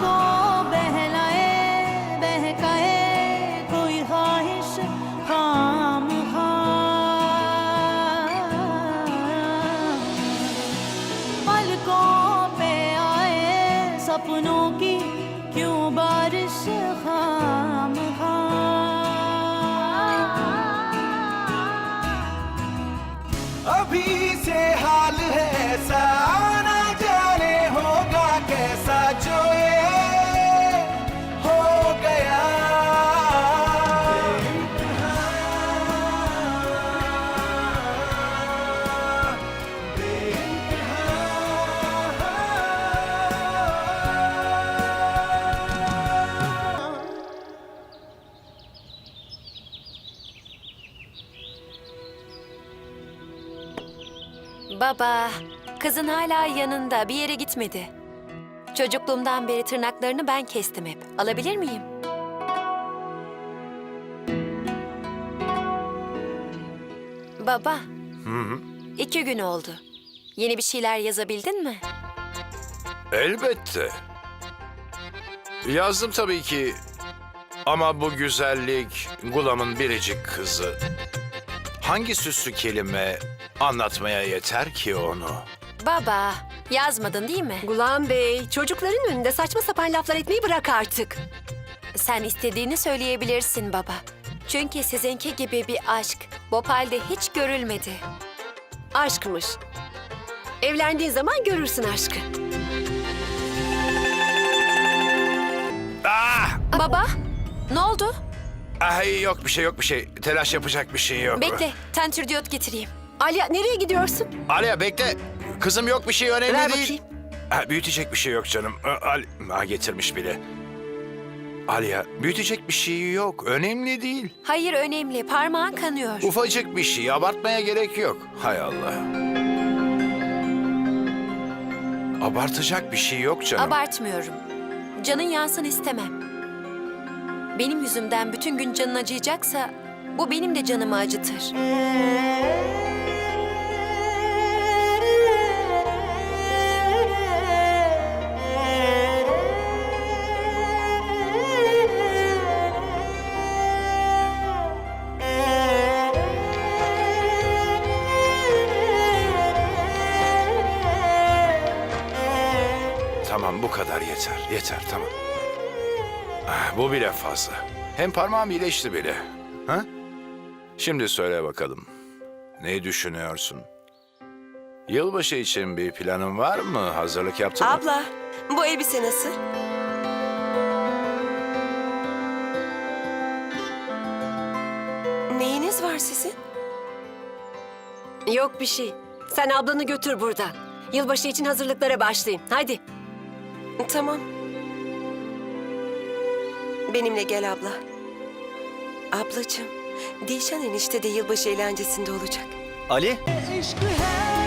को बहलाए बहकाए कोई ख्वाहिश पे आए सपनों की Baba, kızın hala yanında bir yere gitmedi. Çocukluğumdan beri tırnaklarını ben kestim hep. Alabilir miyim? Baba, iki gün oldu. Yeni bir şeyler yazabildin mi? Elbette. Yazdım tabii ki. Ama bu güzellik Gulam'ın biricik kızı. Hangi süslü kelime anlatmaya yeter ki onu? Baba, yazmadın değil mi? Gulam Bey, çocukların önünde saçma sapan laflar etmeyi bırak artık. Sen istediğini söyleyebilirsin baba. Çünkü sizinki gibi bir aşk Bopal'de hiç görülmedi. Aşkmış. Evlendiğin zaman görürsün aşkı. Ah! Baba, ne oldu? Ay yok bir şey yok bir şey. Telaş yapacak bir şey yok. Bekle, tentür diyot getireyim. Alya nereye gidiyorsun? Aliye bekle. Kızım yok bir şey önemli Ver değil. bakayım. Ha, büyütecek bir şey yok canım. Ha, Ali, ha, getirmiş bile. Aliye büyütecek bir şey yok. Önemli değil. Hayır önemli, parmağın kanıyor. Ufacık bir şey. Abartmaya gerek yok. Hay Allah. Abartacak bir şey yok canım. Abartmıyorum. Canın yansın istemem. Benim yüzümden bütün gün canın acıyacaksa bu benim de canımı acıtır. Tamam bu kadar yeter. Yeter tamam. Ah, bu bile fazla. Hem parmağım iyileşti bile. Ha? Şimdi söyle bakalım. Ne düşünüyorsun? Yılbaşı için bir planın var mı? Hazırlık yaptın mı? Abla, bu elbise nasıl? Neyiniz var sizin? Yok bir şey. Sen ablanı götür buradan. Yılbaşı için hazırlıklara başlayın. Hadi. Tamam. Benimle gel abla. Ablacığım, Dilşan enişte de yılbaşı eğlencesinde olacak. Ali? Eşkı her